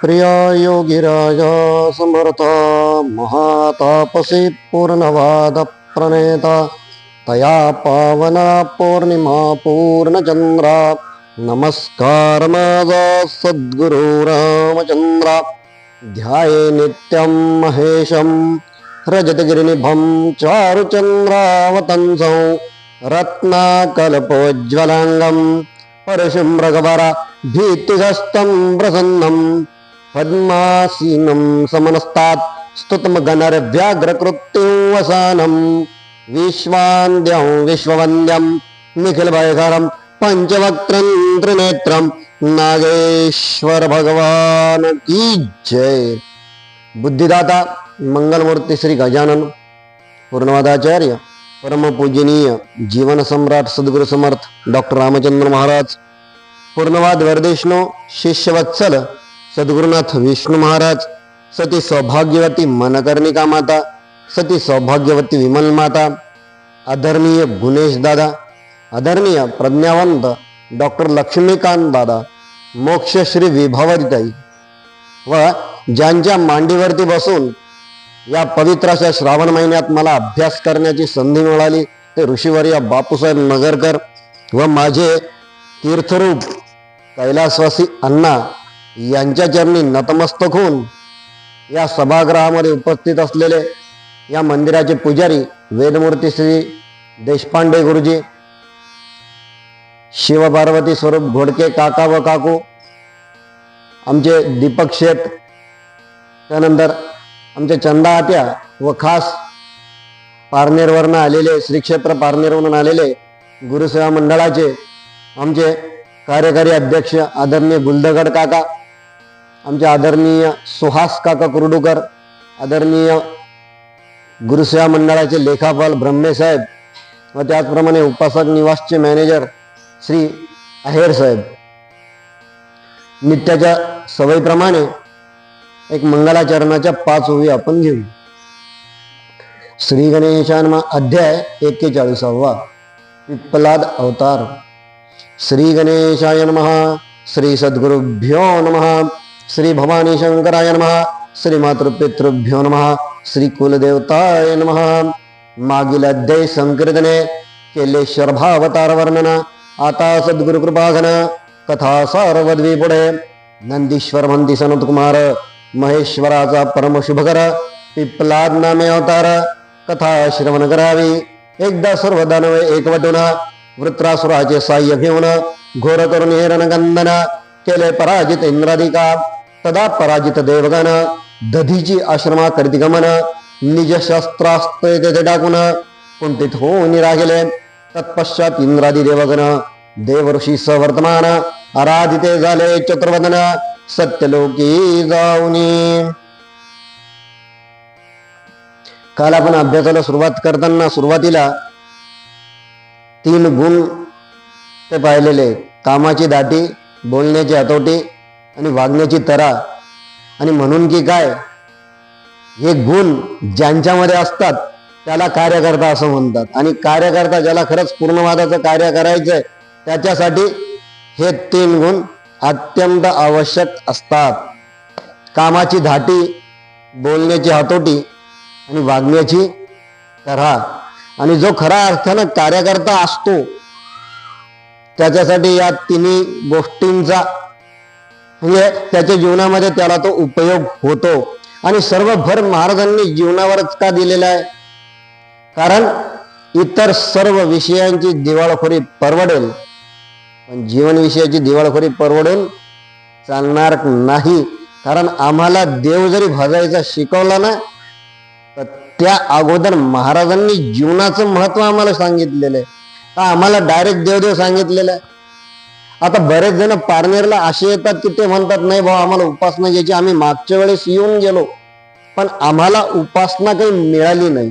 प्रिया योगिराजा समर्था महातापसी पूर्णवाद प्रणेता तया पावना पौर्णिमा पूर्णचंद्रा नमस्कार माझा सद्गुरु रामचंद्रा ध्याये नित्यं महेशं रजतगिरिनिभं चारुचन्द्रावतंसं रत्नाकल्पोज्ज्वलाङ्गं परशुमृगवर भीतिहस्तं प्रसन्नम् पद्मासीनं समनस्तात् स्तुतमगणर्व्याघ्रकृत्युं वसानं विश्वान्द्यं विश्ववन्द्यं निखिलभयकरं पंचवक्त्रं त्रिनेत्रं नागेश्वर भगवान की जय बुद्धिदाता मंगलमूर्ती श्री गजानन पूर्णवादाचार्य परमपूजनीय जीवन सम्राट सद्गुरु समर्थ डॉक्टर रामचंद्र महाराज पूर्णवाद वरदेशनो शिष्यवत्सल सद्गुरुनाथ विष्णू महाराज सती सौभाग्यवती मनकर्णिका माता सती सौभाग्यवती विमल माता आदरणीय गुणेश दादा आदरणीय प्रज्ञावंत डॉक्टर लक्ष्मीकांत दादा मोक्षश्री विभावरीताई. व ज्यांच्या मांडीवरती बसून या पवित्राच्या श्रावण महिन्यात मला अभ्यास करण्याची संधी मिळाली ते ऋषीवर्य बापूसाहेब नगरकर व माझे तीर्थरूप कैलासवासी अण्णा यांच्या चरणी नतमस्तक होऊन या सभागृहामध्ये उपस्थित असलेले या मंदिराचे पुजारी वेदमूर्ती श्री देशपांडे गुरुजी शिवपार्वती स्वरूप घोडके काका व काकू आमचे दीपक शेठ त्यानंतर आमचे चंदा आत्या व खास पारनेरवरनं आलेले श्री क्षेत्र पारनेरवरून आलेले गुरुसेवा मंडळाचे आमचे कार्यकारी अध्यक्ष आदरणीय गुलदगड काका आमचे आदरणीय सुहास काका कुरडूकर आदरणीय गुरुसेवा मंडळाचे लेखापाल ब्रह्मे साहेब व त्याचप्रमाणे उपासक निवासचे मॅनेजर श्री अहेर साहेब. नित्याच्या सवयीप्रमाणे एक मंगलाचरणाच्या पाच ओवी आपण घेऊ. श्री गणेशान अध्याय एक्केचाळीसावा. पिप्पलाद अवतार. श्री गणेशाय नमः. श्री सद्गुरुभ्यो नमः. श्री भवानी शंकराय नमः श्री मातृपितृभ्यो नमः श्री कुलदेवताय नम। मागील अध्याय संकीर्तने केले शर्भावतार वर्णन आता सद्गुरु कृपाघन कथा सार्वद्वी पुढे नंदीश्वर म्हणती सनत कुमार महेश्वराचा परम शुभकर पिप्लाद नामे अवतार कथा श्रवण करावी एकदा सर्व दानव एकवटून वृत्रासुराचे साह्य घेऊन घोर करून हिरणगंधन केले पराजित इंद्राधिका तदा पराजित देवगण दधीची आश्रमा करती गमन निज शस्त्रास्त्र तेथे टाकून कुंठित होऊन राहिले तत्पश्चात इंद्रादी देवगण देवऋषी सवर्तमान आराधिते झाले चतुर्वदन सत्यलोकी जाऊनी. काल आपण अभ्यासाला सुरुवात करताना सुरुवातीला तीन गुण ते पाहिलेले. कामाची दाटी बोलण्याची हातोटी आणि वागण्याची तरा. आणि म्हणून की काय? हे गुण ज्यांच्यामध्ये असतात त्याला कार्यकर्ता असं म्हणतात. आणि कार्यकर्ता ज्याला खरंच पूर्णवादाचं कार्य करायचंय त्याच्यासाठी हे तीन गुण अत्यंत आवश्यक असतात. कामाची धाटी बोलण्याची हातोटी आणि वागण्याची तऱ्हा आणि जो खरा अर्थानं कार्यकर्ता असतो त्याच्यासाठी या तिन्ही गोष्टींचा म्हणजे त्याच्या जीवनामध्ये त्याला तो उपयोग होतो. आणि सर्व भर महाराजांनी जीवनावरच का दिलेला आहे? कारण इतर सर्व विषयांची दिवाळखोरी परवडेल. पण जीवन विषयाची दिवाळखोरी परवडेल चालणार नाही. कारण आम्हाला देव जरी भजायचा शिकवला ना तर त्या अगोदर महाराजांनी जीवनाचं महत्त्व आम्हाला सांगितलेलं आहे. आम्हाला डायरेक्ट देवदेव सांगितलेलं आहे? आता बरेच जण पारनेरला असे येतात की ते म्हणतात नाही भाऊ आम्हाला उपासना घ्यायची. आम्ही मागच्या वेळेस येऊन गेलो पण आम्हाला उपासना काही मिळाली नाही.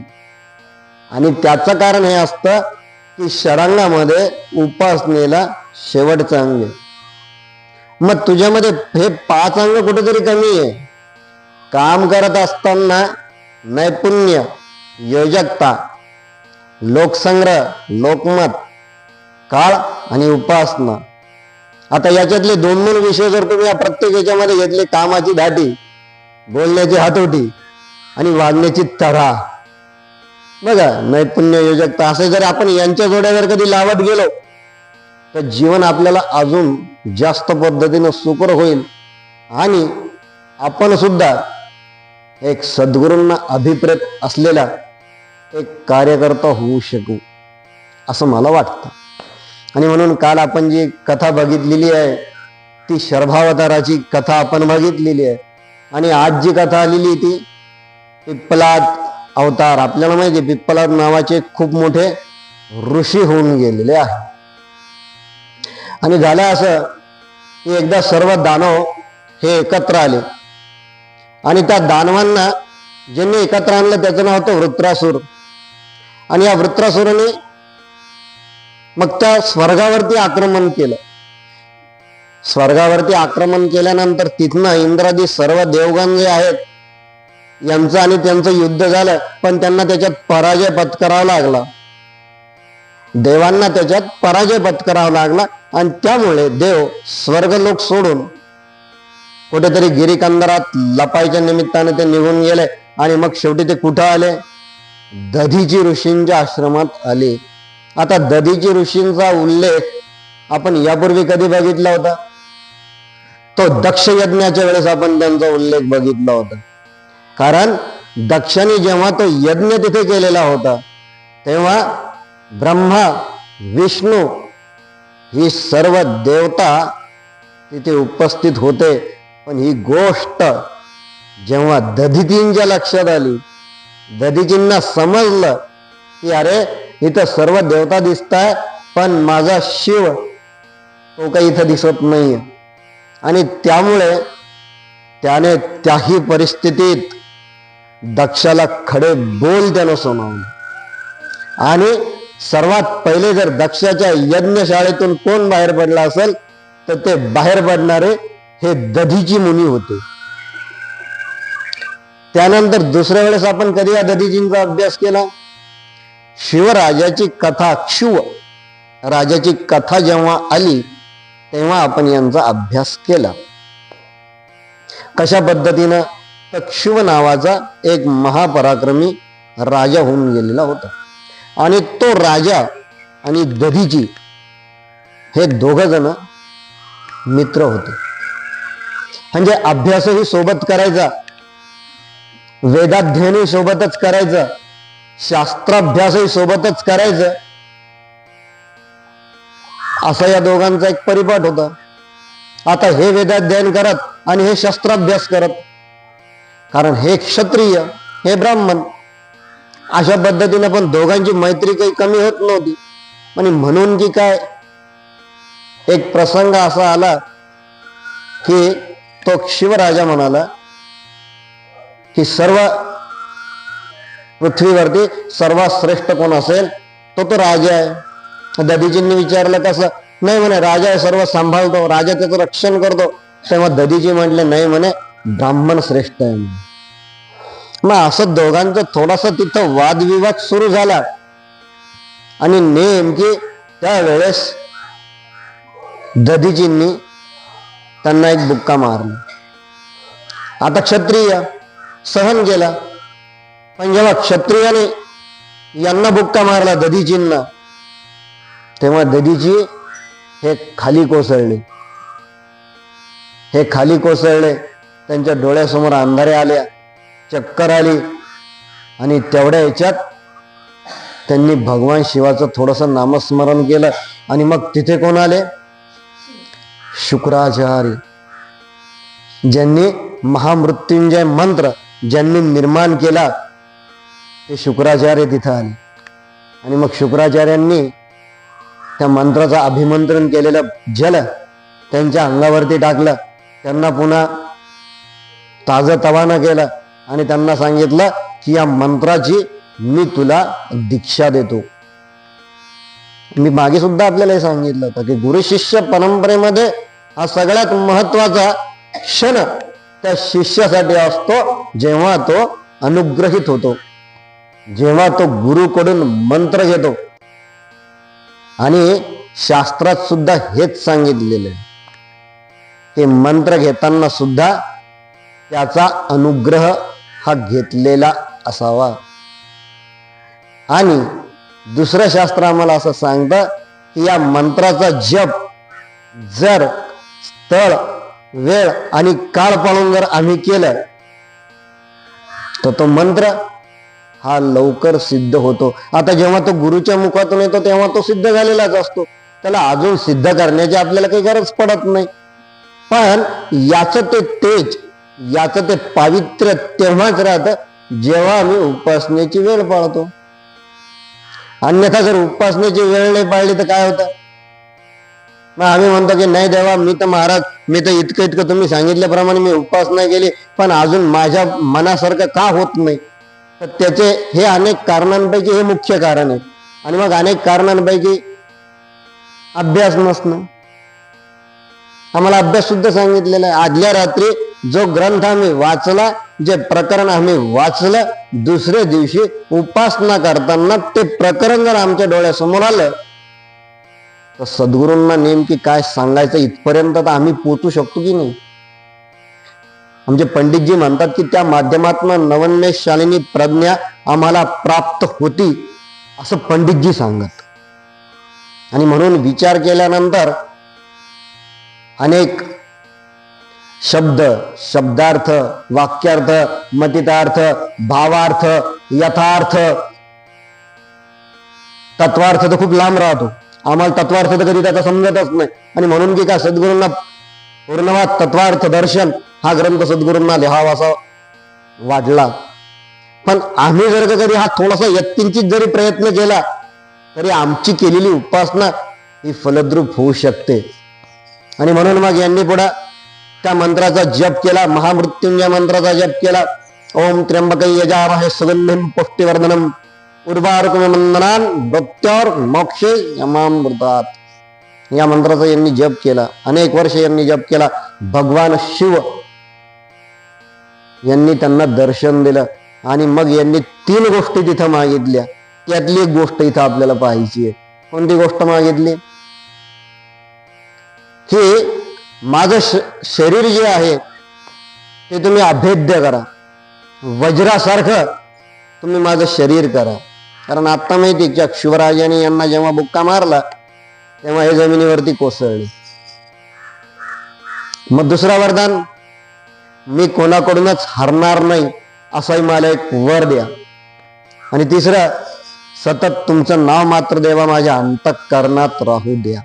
आणि त्याचं कारण हे असतं की शरांगामध्ये उपासनेला शेवटचं अंग आहे. मग तुझ्यामध्ये हे पाच अंग कुठेतरी कमी आहे. काम करत असताना नैपुण्य योजकता लोकसंग्रह लोकमत काळ आणि उपासना आता याच्यातले दोन दोन विषय जर तुम्ही या प्रत्येक याच्यामध्ये घेतले कामाची धाटी बोलण्याची हातोटी आणि वागण्याची तरा. बघा नैपुण्य योजकता असे जर आपण यांच्या जोड्या जर कधी लावत गेलो तर जीवन आपल्याला अजून जास्त पद्धतीनं सुकर होईल. आणि आपण सुद्धा एक सद्गुरूंना अभिप्रेत असलेला एक कार्यकर्ता होऊ शकू असं मला वाटतं. आणि म्हणून काल आपण जी कथा बघितलेली आहे ती शर्भावताराची कथा आपण बघितलेली आहे. आणि आज जी कथा आलेली ती पिप्पलात अवतार. आपल्याला माहिती आहे नावाचे खूप मोठे ऋषी होऊन गेलेले आहे. आणि झालं असं की एकदा सर्व दानव हे एकत्र आले. आणि त्या दानवांना ज्यांनी एकत्र आणलं त्याचं नाव होतं वृत्रासूर. आणि या वृत्रासुराने मग त्या स्वर्गावरती आक्रमण केलं. स्वर्गावरती आक्रमण केल्यानंतर तिथनं इंद्रादी सर्व देवगण जे आहेत यांचं आणि त्यांचं युद्ध झालं पण त्यांना त्याच्यात पराजय पत्करावा लागला. देवांना त्याच्यात पराजय पत्करावा लागला आणि त्यामुळे देव स्वर्ग लोक सोडून कुठेतरी गिरिकंदरात लपायच्या निमित्ताने ते निघून गेले आणि मग शेवटी ते कुठं आले? दधीची ऋषींच्या आश्रमात आले. आता दधीची ऋषींचा उल्लेख आपण यापूर्वी कधी बघितला होता? तो दक्ष यज्ञाच्या वेळेस आपण त्यांचा उल्लेख बघितला होता. कारण दक्षाने जेव्हा तो यज्ञ तिथे केलेला होता तेव्हा ब्रह्मा विष्णू ही सर्व देवता तिथे उपस्थित होते. पण ही गोष्ट जेव्हा दधितींच्या लक्षात आली दधिजींना समजलं की अरे इथं सर्व देवता दिसताय पण माझा शिव तो काही इथं दिसत नाहीये. आणि त्यामुळे त्याने त्याही परिस्थितीत दक्षाला खडे बोल त्यानं सुनावले. आणि सर्वात पहिले जर दक्षाच्या यज्ञशाळेतून कोण बाहेर पडला असेल तर ते बाहेर पडणारे हे दधीची मुनी होते. त्यानंतर दुसऱ्या वेळेस आपण कधी या दधीजींचा अभ्यास केला? शिवराजाची कथा क्षुव राजाची कथा जेव्हा आली तेव्हा आपण यांचा अभ्यास केला. कशा पद्धतीनं? तर क्षुव नावाचा एक महापराक्रमी राजा होऊन गेलेला होता. आणि तो राजा आणि दधीची हे दोघ जण मित्र होते. म्हणजे अभ्यासही सोबत करायचा वेदाध्ययनही सोबतच करायचं शास्त्राभ्यासही सोबतच करायचं. असा या दोघांचा एक परिपाठ होता. आता हे वेदाध्ययन करत आणि हे शस्त्राभ्यास करत. कारण हे क्षत्रिय हे ब्राह्मण अशा पद्धतीने पण दोघांची मैत्री काही कमी होत नव्हती. आणि म्हणून की काय? एक प्रसंग असा आला की तो शिवराजा म्हणाला की सर्व पृथ्वीवरती सर्वात श्रेष्ठ कोण असेल तो तो राजा आहे. दधीजींनी विचारलं कसं नाही म्हणे राजा सर्व सांभाळतो राजा त्याचं रक्षण करतो. तेव्हा दधीजी म्हटले नाही म्हणे ब्राह्मण श्रेष्ठ आहे मग असं दोघांचं थोडासा तिथं वादविवाद सुरू झाला. आणि नेमकी त्यावेळेस दधीजींनी त्यांना एक बुक्का मारला. आता क्षत्रिय सहन केला. पण जेव्हा क्षत्रियाने यांना बुक्का मारला दधीजींना तेव्हा दधीजी हे खाली कोसळले. हे खाली कोसळले त्यांच्या डोळ्यासमोर अंधारे आल्या चक्कर आली आणि तेवढ्या याच्यात त्यांनी भगवान शिवाचं थोडंसं नामस्मरण केलं आणि मग तिथे कोण आले? शुक्राचार्य ज्यांनी महामृत्युंजय मंत्र ज्यांनी निर्माण केला ते शुक्राचार्य तिथं आले. आणि मग शुक्राचार्यांनी त्या मंत्राचं अभिमंत्रण केलेलं जल त्यांच्या अंगावरती टाकलं. त्यांना पुन्हा ताजं तवानं केलं आणि त्यांना सांगितलं की या मंत्राची मी तुला दीक्षा देतो. मी मागे सुद्धा आपल्याला हे सांगितलं होतं की गुरु शिष्य परंपरेमध्ये हा सगळ्यात महत्त्वाचा क्षण त्या शिष्यासाठी असतो जेव्हा तो अनुग्रहित होतो. जेव्हा तो गुरुकडून मंत्र घेतो. आणि शास्त्रात सुद्धा हेच सांगितलेलं आहे. ते मंत्र घेताना सुद्धा त्याचा अनुग्रह हा घेतलेला असावा. आणि दुसरं शास्त्र आम्हाला असं सांगतं की या मंत्राचा जप जर स्थळ वेळ आणि काळ पाळून जर आम्ही केलं तर तो मंत्र हा लवकर सिद्ध होतो. आता जेव्हा तो गुरुच्या मुखातून येतो तेव्हा तो सिद्ध झालेलाच असतो. त्याला अजून सिद्ध करण्याची आपल्याला काही गरज पडत नाही. पण याचं ते तेज याचं ते पावित्र्य तेव्हाच राहतं जेव्हा आम्ही उपासनेची वेळ पाळतो. अन्यथा जर उपासनेची वेळ नाही पाळली तर काय होतं? मग आम्ही म्हणतो की नाही देवा मी तर महाराज मी तर इतकं इतकं तुम्ही सांगितल्याप्रमाणे मी उपासना केली पण अजून माझ्या मनासारखं का होत नाही? तर त्याचे हे अनेक कारणांपैकी हे मुख्य कारण आहे आणि मग अनेक कारणांपैकी अभ्यास नसणं. आम्हाला अभ्यास सुद्धा सांगितलेला आहे. आदल्या रात्री जो ग्रंथ आम्ही वाचला जे प्रकरण आम्ही वाचलं दुसऱ्या दिवशी उपासना करताना ते प्रकरण जर आमच्या डोळ्यासमोर आलं तर सद्गुरूंना नेमकी काय सांगायचं इथपर्यंत तर आम्ही पोचू शकतो की नाही? म्हणजे पंडितजी म्हणतात की त्या माध्यमातून नवन्मेष शालिनी प्रज्ञा आम्हाला प्राप्त होती असं पंडितजी सांगत. आणि म्हणून विचार केल्यानंतर अनेक शब्द शब्दार्थ वाक्यार्थ मतितार्थ भावार्थ यथार्थ तत्वार्थ तर खूप लांब राहतो. आम्हाला तत्वार्थ तर कधी त्याचा समजतच नाही. आणि म्हणून की काय सद्गुरूंना पूर्णवाद तत्वार्थ दर्शन हा ग्रंथ सद्गुरूंना लिहावा असा वाढला पण आम्ही जर का कधी हा थोडासा यत्किंचित जरी प्रयत्न केला तरी आमची केलेली उपासना ही फलद्रूप होऊ शकते. आणि म्हणून मग यांनी पुढे त्या मंत्राचा जप केला महामृत्युंजय मंत्राचा जप केला. ओम त्र्यंबक यजामहे सुगंधिम पुष्टिवर्धनम. उर्वारुकमंदनान भक्त्यावर मोक्षे यमामृतात. या मंत्राचा यांनी जप केला. अनेक वर्ष यांनी जप केला. भगवान शिव यांनी त्यांना दर्शन दिलं. आणि मग यांनी तीन गोष्टी तिथं मागितल्या. त्यातली एक गोष्ट इथं आपल्याला पाहायची आहे. कोणती गोष्ट मागितली? की माझं श- शरीर जे आहे ते तुम्ही अभेद्य करा. वज्रासारखं तुम्ही माझं शरीर करा. कारण आता माहिती की शिवराजाने यांना जेव्हा बुक्का मारला तेव्हा हे जमिनीवरती कोसळले. मग दुसरा वरदान मी कोणाकडूनच हरणार नाही असाही मला एक वर द्या. आणि तिसरं सतत तुमचं नाव मात्र देवा माझ्या अंतकरणात राहू द्या.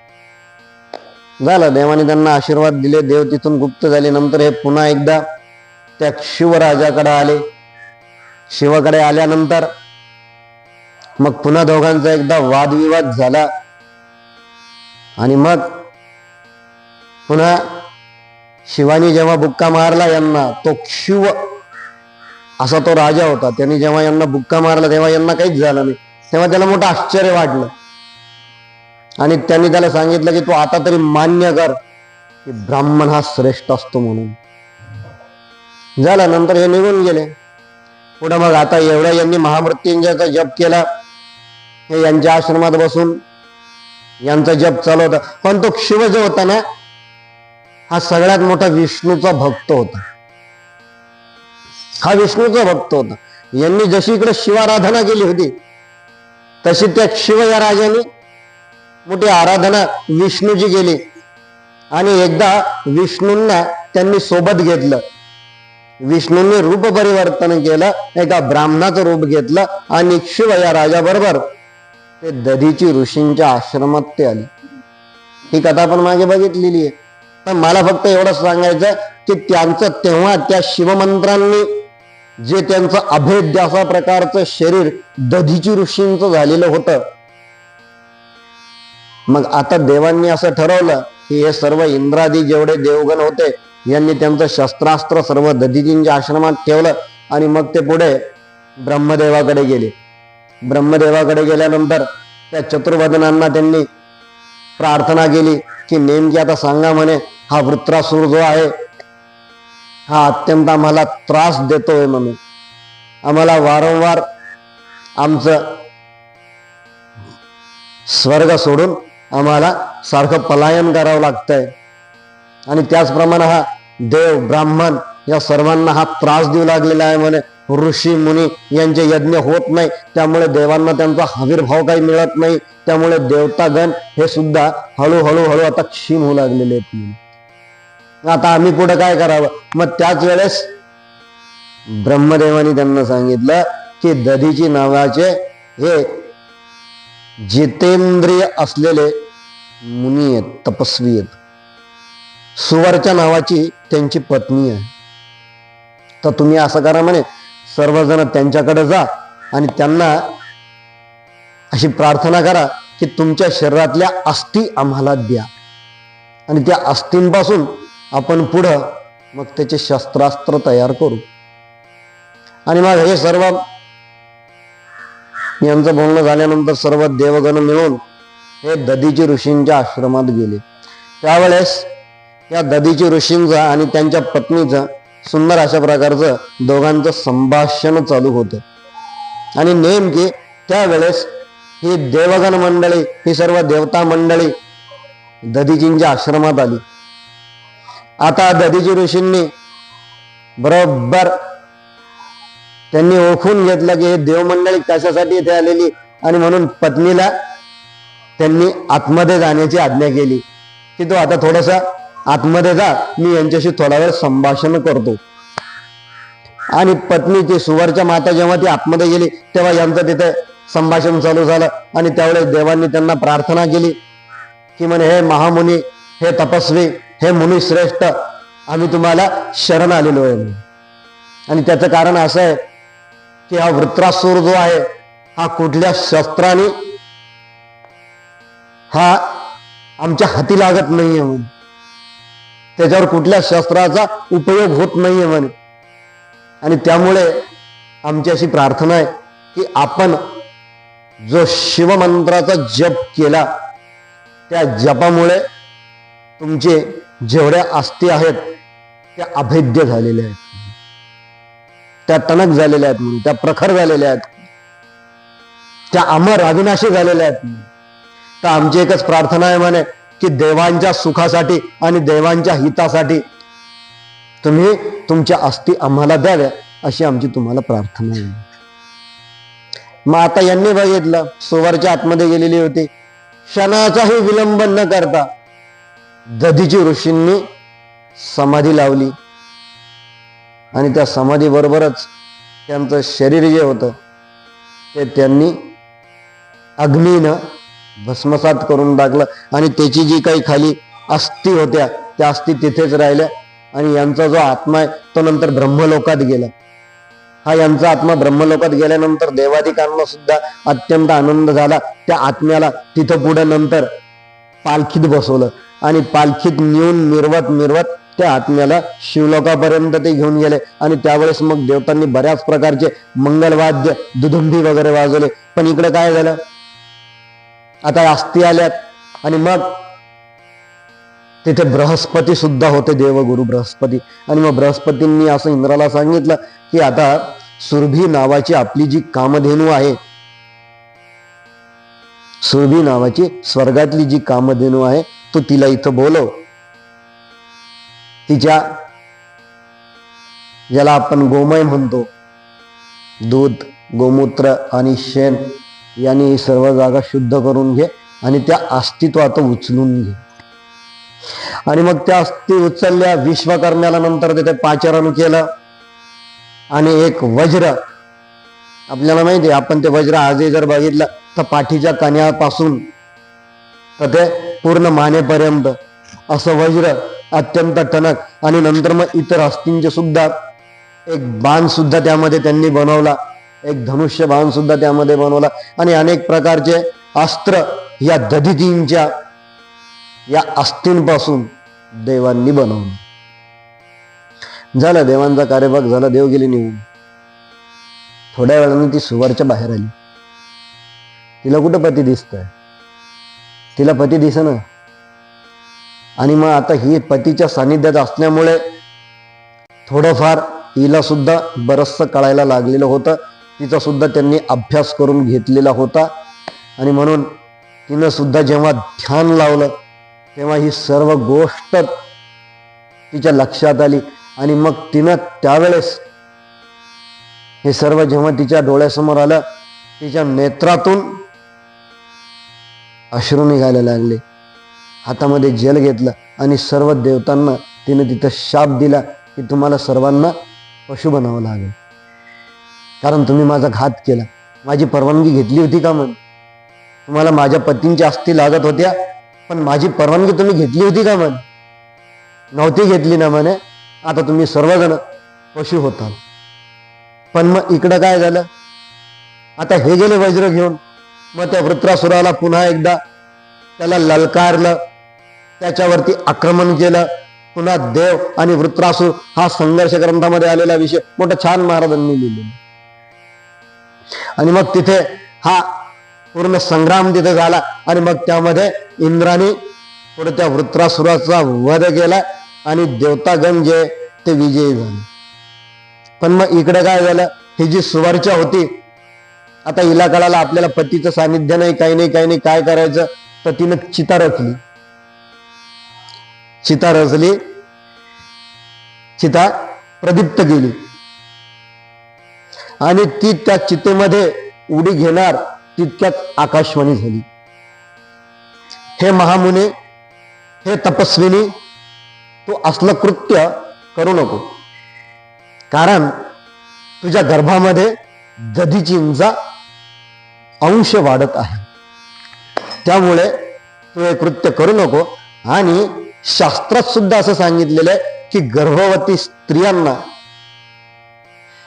झालं देवाने त्यांना आशीर्वाद दिले देव तिथून गुप्त झाले नंतर हे पुन्हा एकदा त्या शिवराजाकडे आले. शिवाकडे आल्यानंतर मग पुन्हा दोघांचा एकदा वादविवाद झाला. आणि मग पुन्हा शिवानी जेव्हा बुक्का मारला यांना तो शिव असा तो राजा होता. त्यांनी जेव्हा यांना बुक्का मारला तेव्हा यांना काहीच झालं नाही. तेव्हा त्याला मोठं आश्चर्य वाटलं. आणि त्यांनी त्याला सांगितलं की तू आता तरी मान्य कर की ब्राह्मण हा श्रेष्ठ असतो म्हणून. झालं नंतर हे निघून गेले. पुढे मग आता एवढ्या यांनी महामृत्युंजयाचा जप केला. हे यांच्या आश्रमात बसून यांचा जप चालू होता. पण तो शिव जो होता ना हा सगळ्यात मोठा विष्णूचा भक्त होता. हा विष्णूचा भक्त होता. यांनी जशी इकडे शिवाराधना केली होती तशी त्या शिव या राजाने मोठी आराधना विष्णूची केली. आणि एकदा विष्णूंना त्यांनी सोबत घेतलं. विष्णूंनी रूप परिवर्तन केलं एका ब्राह्मणाचं रूप घेतलं आणि शिव या राजाबरोबर ते दधीची ऋषींच्या आश्रमात ते आली. ही कथा पण मागे बघितलेली आहे. पण मला फक्त एवढंच सांगायचं की त्यांचं तेव्हा त्या शिवमंत्रांनी जे त्यांचं अभेद्य असा प्रकारचं शरीर दधीची ऋषींचं झालेलं होतं. मग आता देवांनी असं ठरवलं की हे सर्व इंद्रादी जेवढे देवगण होते यांनी त्यांचं शस्त्रास्त्र सर्व दधीजींच्या आश्रमात ठेवलं आणि मग ते पुढे ब्रह्मदेवाकडे गेले. ब्रह्मदेवाकडे गेल्यानंतर त्या चतुर्वदनांना त्यांनी प्रार्थना केली की नेमकी आता सांगा म्हणे हा वृत्रासूर जो आहे हा अत्यंत आम्हाला त्रास देतोय म्हणून. आम्हाला वारंवार आमचं स्वर्ग सोडून आम्हाला सारखं पलायन करावं लागतंय. आणि त्याचप्रमाणे हा देव ब्राह्मण या सर्वांना हा त्रास देऊ लागलेला आहे म्हणे. ऋषी मुनी यांचे यज्ञ होत नाही त्यामुळे देवांना त्यांचा हवीरभाव काही मिळत नाही त्यामुळे देवतागण हे सुद्धा हळूहळू हळू आता क्षीण होऊ लागलेले आहेत आता आम्ही पुढे काय करावं? मग त्याच वेळेस ब्रह्मदेवानी त्यांना सांगितलं की दधीची नावाचे हे जितेंद्रिय असलेले मुनी आहेत तपस्वी आहेत. सुवरच्या नावाची त्यांची पत्नी आहे. तर तुम्ही असं करा म्हणे सर्वजण त्यांच्याकडे जा आणि त्यांना अशी प्रार्थना करा की तुमच्या शरीरातल्या अस्थी आम्हाला द्या. आणि त्या अस्थींपासून आपण पुढं मग त्याचे शस्त्रास्त्र तयार करू. आणि मग हे सर्व यांचं बोलणं झाल्यानंतर सर्व देवगण मिळून हे ददीची ऋषींच्या आश्रमात गेले. त्यावेळेस या ददीची ऋषींचा आणि त्यांच्या पत्नीचं सुंदर अशा प्रकारचं दोघांचं संभाषण चालू होतं. आणि नेमके त्यावेळेस ही देवगण मंडळी ही सर्व देवता मंडळी दधीजींच्या आश्रमात आली. आता दधीजी ऋषींनी बरोबर त्यांनी ओळखून घेतलं की हे देवमंडळी कशासाठी इथे आलेली आणि म्हणून पत्नीला त्यांनी आतमध्ये जाण्याची आज्ञा केली. की तो आता थोडासा आतमध्ये जा मी यांच्याशी थोडा वेळ संभाषण करतो. आणि पत्नीची सुवरच्या माता जेव्हा ती आतमध्ये गेली तेव्हा यांचं तिथे संभाषण चालू झालं. आणि त्यावेळेस देवांनी त्यांना प्रार्थना केली की म्हणे हे महामुनी हे तपस्वी हे मुनी श्रेष्ठ आम्ही तुम्हाला शरण आलेलो आहे. आणि त्याचं कारण असं आहे की हा वृत्रासूर जो आहे हा कुठल्या शस्त्राने हा आमच्या हाती लागत नाहीये म्हणून. त्याच्यावर कुठल्या शस्त्राचा उपयोग होत नाहीये म्हणे. आणि त्यामुळे आमची अशी प्रार्थना आहे की आपण जो शिवमंत्राचा जप केला त्या जपामुळे तुमचे जेवढ्या आस्ती आहेत त्या अभेद्य झालेल्या आहेत. त्या टणक झालेल्या आहेत म्हणून त्या प्रखर झालेल्या आहेत. त्या अमर अविनाशी झालेल्या आहेत तर आमची एकच प्रार्थना आहे म्हणे की देवांच्या सुखासाठी आणि देवांच्या हितासाठी तुम्ही तुमच्या अस्थि आम्हाला द्याव्या अशी आमची तुम्हाला प्रार्थना आहे. मग आता यांनी बघितलं सुवरच्या आतमध्ये गेलेली होती. क्षणाचाही विलंब न करता दधीची ऋषींनी समाधी लावली. आणि त्या समाधी बरोबरच त्यांचं शरीर जे होतं ते त्यांनी अग्नीनं भस्मसात करून टाकलं आणि त्याची जी काही खाली अस्थि होत्या त्या अस्थि तिथेच राहिल्या आणि यांचा जो आत्मा आहे तो नंतर ब्रह्मलोकात गेला. हा यांचा आत्मा ब्रह्मलोकात गेल्यानंतर देवादिकांना सुद्धा अत्यंत आनंद झाला. त्या आत्म्याला तिथं पुढे नंतर पालखीत बसवलं आणि पालखीत नेऊन मिरवत मिरवत त्या आत्म्याला शिवलोकापर्यंत ते घेऊन गेले आणि त्यावेळेस मग देवतांनी बऱ्याच प्रकारचे मंगलवाद्य दुधुंबी वगैरे वाजवले. पण इकडे काय झालं? आता अस्थी आल्यात. आणि मग तिथे बृहस्पती सुद्धा होते देवगुरु बृहस्पती. आणि मग बृहस्पतींनी असं इंद्राला सांगितलं की आता सुरभी नावाची आपली जी कामधेनू आहे सुरभी नावाची स्वर्गातली जी कामधेनू आहे तो तिला इथं बोलव. तिच्या ज्याला आपण गोमय म्हणतो दूध गोमूत्र आणि शेण यांनी सर्व जागा शुद्ध करून घे आणि त्या अस्तित्वात उचलून घे. आणि मग त्या अस्थि उचलल्या विश्वकर्म्याला नंतर तिथे पाचरण केलं. आणि एक वज्र आपल्याला माहिती आहे आपण ते वज्र आजही जर बघितलं तर पाठीच्या कण्यापासून तर ते पूर्ण मानेपर्यंत असं वज्र अत्यंत टणक आणि नंतर मग इतर हस्तींचे सुद्धा एक बाण सुद्धा त्यामध्ये त्यांनी बनवला. एक धनुष्यबाण सुद्धा त्यामध्ये बनवला. आणि अनेक प्रकारचे अस्त्र या दधितींच्या या अस्थींपासून देवांनी बनवलं. झालं देवांचा कार्यभाग झाला देव गेली निघून. थोड्या वेळाने ती सुवरच्या बाहेर आली. तिला कुठं पती दिसतंय? तिला पती दिसेना. आणि मग आता ही पतीच्या सानिध्यात असल्यामुळे थोडंफार हिला सुद्धा बरचसं कळायला लागलेलं होतं. तिचा सुद्धा त्यांनी अभ्यास करून घेतलेला होता. आणि म्हणून तिनं सुद्धा जेव्हा ध्यान लावलं तेव्हा ही सर्व गोष्ट तिच्या लक्षात आली. आणि मग तिनं त्यावेळेस हे सर्व जेव्हा तिच्या डोळ्यासमोर आलं तिच्या नेत्रातून अश्रू निघायला लागले. हातामध्ये जल घेतलं आणि सर्व देवतांना तिने तिथं शाप दिला की तुम्हाला सर्वांना पशु बनावं लागेल. कारण तुम्ही माझा घात केला. माझी परवानगी घेतली होती का म्हण तुम्हाला माझ्या पतींची अस्थी लागत होत्या पण माझी परवानगी तुम्ही घेतली होती का म्हण नव्हती घेतली ना म्हणे. आता तुम्ही सर्वजण पशु होता पण मग इकडं काय झालं? आता हे गेले वज्र घेऊन. मग त्या वृत्रासुराला पुन्हा एकदा त्याला ललकारलं. त्याच्यावरती आक्रमण केलं. पुन्हा देव आणि वृत्रासूर हा संघर्ष ग्रंथामध्ये आलेला विषय. मोठा छान महाराजांनी लिहिलेला. आणि मग तिथे हा पूर्ण संग्राम तिथे झाला. आणि मग त्यामध्ये इंद्राने पुढे त्या वृत्रासुराचा वध केला आणि देवतागण जे ते विजयी झाले. पण मग इकडे काय झालं? ही जी सुवर्चा होती आता हिला कळाला आपल्याला पतीचं सानिध्य नाही काही नाही काही नाही काय करायचं? तर तिनं चिता रचली. चिता रचली. चिता प्रदीप्त केली. आणि ती त्या चितेमध्ये उडी घेणार तितक्यात आकाशवाणी झाली. हे महामुने हे तपस्विनी तू असलं कृत्य करू नको. कारण तुझ्या गर्भामध्ये दधीचींचा अंश वाढत आहे. त्यामुळे तू हे कृत्य करू नको. आणि शास्त्रात सुद्धा असं सांगितलेलं आहे की गर्भवती स्त्रियांना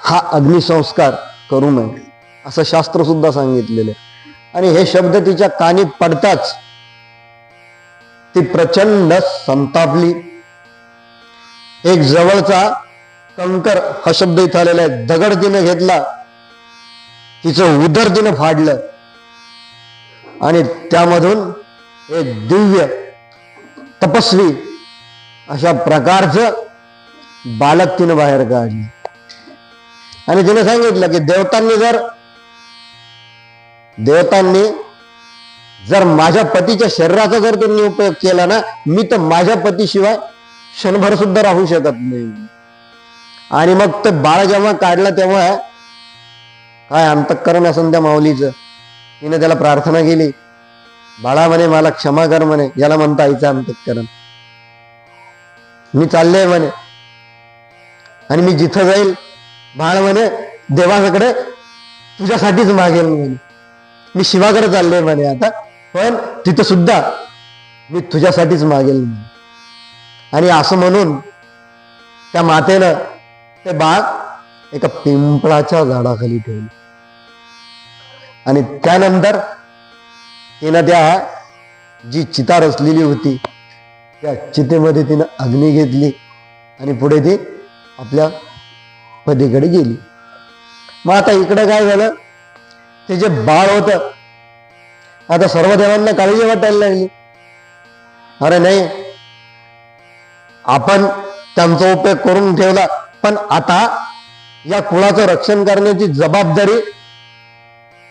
हा अग्निसंस्कार करू नये असं शास्त्र सुद्धा सांगितलेलं आहे. आणि हे शब्द तिच्या कानी पडताच ती प्रचंड संतापली. एक जवळचा कंकर हा शब्द इथं आलेला आहे. दगड तिनं घेतला तिचं उदर तिनं फाडलं. आणि त्यामधून एक दिव्य तपस्वी अशा प्रकारचं बालक तिनं बाहेर काढलं. आणि तिने सांगितलं की देवतांनी जर देवतांनी जर माझ्या पतीच्या शरीराचा जर त्यांनी उपयोग केला ना मी तर माझ्या पतीशिवाय क्षणभर सुद्धा राहू शकत नाही. आणि मग ते बाळ जेव्हा काढलं तेव्हा काय अंतःकरण असन त्या माऊलीचं? तिने त्याला प्रार्थना केली. बाळा म्हणे मला क्षमा कर म्हणे. याला म्हणता आईचं अंतःकरण. मी चालले म्हणे. आणि मी जिथं जाईल बाळ म्हणे देवाकडे तुझ्यासाठीच मागेल म्हणे मी शिवाकडे चाललोय म्हणे आता. पण तिथं सुद्धा मी तुझ्यासाठीच मागेल आणि असं म्हणून त्या मातेनं ते बाळ एका पिंपळाच्या झाडाखाली ठेवलं. आणि त्यानंतर तिनं त्या जी चिता रचलेली होती त्या चितेमध्ये तिनं अग्नी घेतली आणि पुढे ती आपल्या पदीकडे गेली. मग आता इकडे काय झालं? ते जे बाळ होत आता सर्व देवांना काळजी वाटायला लागली. अरे नाही आपण त्यांचा उपयोग करून ठेवला पण आता या कुळाचं रक्षण करण्याची जबाबदारी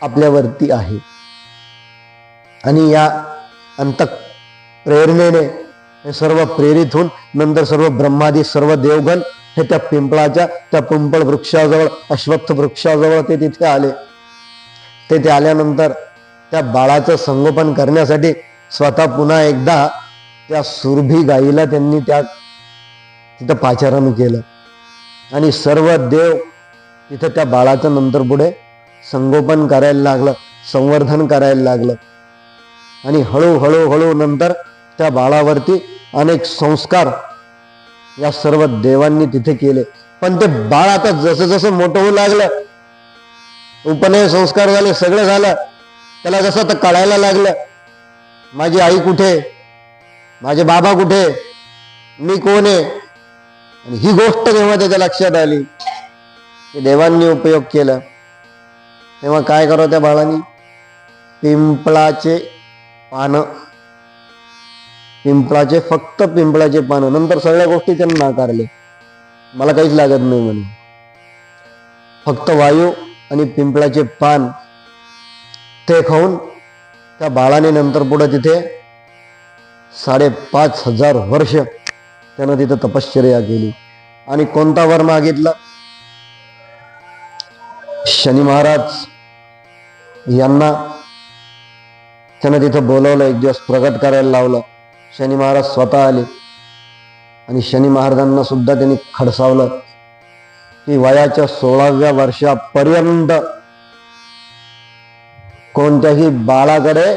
आपल्यावरती आहे. आणि या अंत प्रेरणेने हे सर्व प्रेरित होऊन नंतर सर्व ब्रह्मादी सर्व देवगण हे त्या पिंपळाच्या त्या पिंपळ वृक्षाजवळ अश्वत्थ वृक्षाजवळ ते तिथे आले. ते ते आल्यानंतर त्या बाळाचं संगोपन करण्यासाठी स्वतः पुन्हा एकदा त्या सुरभी गाईला त्यांनी त्या तिथं पाचारण केलं. आणि सर्व देव तिथं त्या बाळाचं नंतर पुढे संगोपन करायला लागलं संवर्धन करायला लागलं. आणि हळूहळू हळू नंतर त्या बाळावरती अनेक संस्कार या सर्व देवांनी तिथे केले. पण ते बाळ आता जसं जसं मोठं होऊ लागलं उपनय संस्कार झाले सगळं झालं त्याला जसं तर कळायला लागलं माझी आई कुठे? माझे बाबा कुठे? मी कोण आहे? आणि ही गोष्ट जेव्हा त्याच्या लक्षात आली की देवांनी उपयोग केला. तेव्हा काय करावं त्या बाळांनी? पिंपळाचे पानं पिंपळाचे फक्त पिंपळाचे पानं. नंतर सगळ्या गोष्टी त्यांना नाकारले मला काहीच लागत नाही म्हणे. फक्त वायू आणि पिंपळाचे पान ते खाऊन त्या बाळाने नंतर पुढे तिथे साडेपाच हजार वर्ष त्यानं तिथं तपश्चर्या केली. आणि कोणता वर मागितला? शनी महाराज यांना त्यानं तिथं बोलवलं एक दिवस प्रगट करायला लावलं. शनी महाराज स्वतः आले. आणि शनी महाराजांना सुद्धा त्यांनी खडसावलं. की वयाच्या सोळाव्या वर्षापर्यंत कोणत्याही बाळाकडे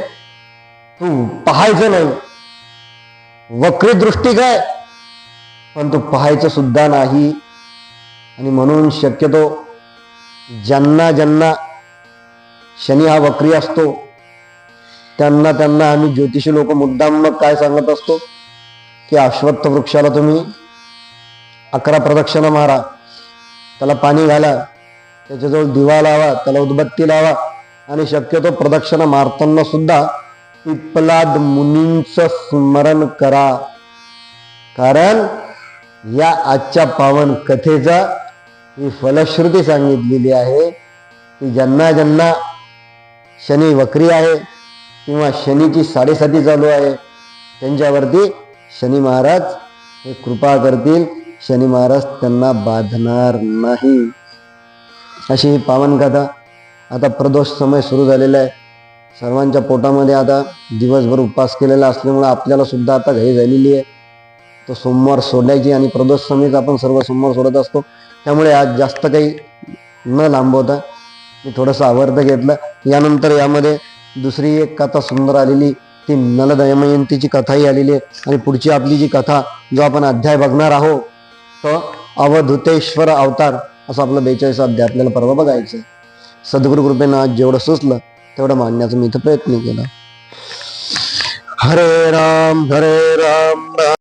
तू पाहायचं नाही. वक्री दृष्टी काय? पण तू पाहायचं सुद्धा नाही. आणि म्हणून शक्यतो ज्यांना ज्यांना शनी हा वक्री असतो त्यांना त्यांना आम्ही ज्योतिषी लोक मुद्दाम मग काय सांगत असतो? की अश्वत्थ वृक्षाला तुम्ही अकरा प्रदक्षिणा मारा. त्याला पाणी घाला. त्याच्याजवळ दिवा लावा. त्याला उदबत्ती लावा. आणि शक्यतो प्रदक्षिणा मारताना सुद्धा पिप्पलाद मुनींचं स्मरण करा. कारण या आजच्या पावन कथेचा ही फलश्रुती सांगितलेली आहे. की ज्यांना ज्यांना शनी वक्री आहे किंवा शनीची साडेसाती चालू आहे. त्यांच्यावरती शनी महाराज हे कृपा करतील. शनी महाराज त्यांना बाधणार नाही. अशी ही पावन कथा. आता प्रदोष समय सुरू झालेला आहे. सर्वांच्या पोटामध्ये आता दिवसभर उपवास केलेला असल्यामुळे आपल्याला सुद्धा आता घाई झालेली आहे. तो सोमवार सोडायची आणि प्रदोष समेत आपण सर्व सोमवार सोडत असतो. त्यामुळे आज जास्त काही न लांबवता मी थोडंसं आवर्त घेतलं. यानंतर यामध्ये दुसरी एक कथा सुंदर आलेली ती नलदयमयंतीची कथाही आलेली आहे. आणि पुढची आपली जी कथा जो आपण अध्याय बघणार आहोत तो अवधुतेश्वर अवतार असं आपलं बेचाळीस अध्याय आपल्याला परवा बघायचं आहे. सद्गुरु कृपेनं आज जेवढं सुचलं तेवढं मांडण्याचा मी इथं प्रयत्न केला. हरे राम हरे राम राम.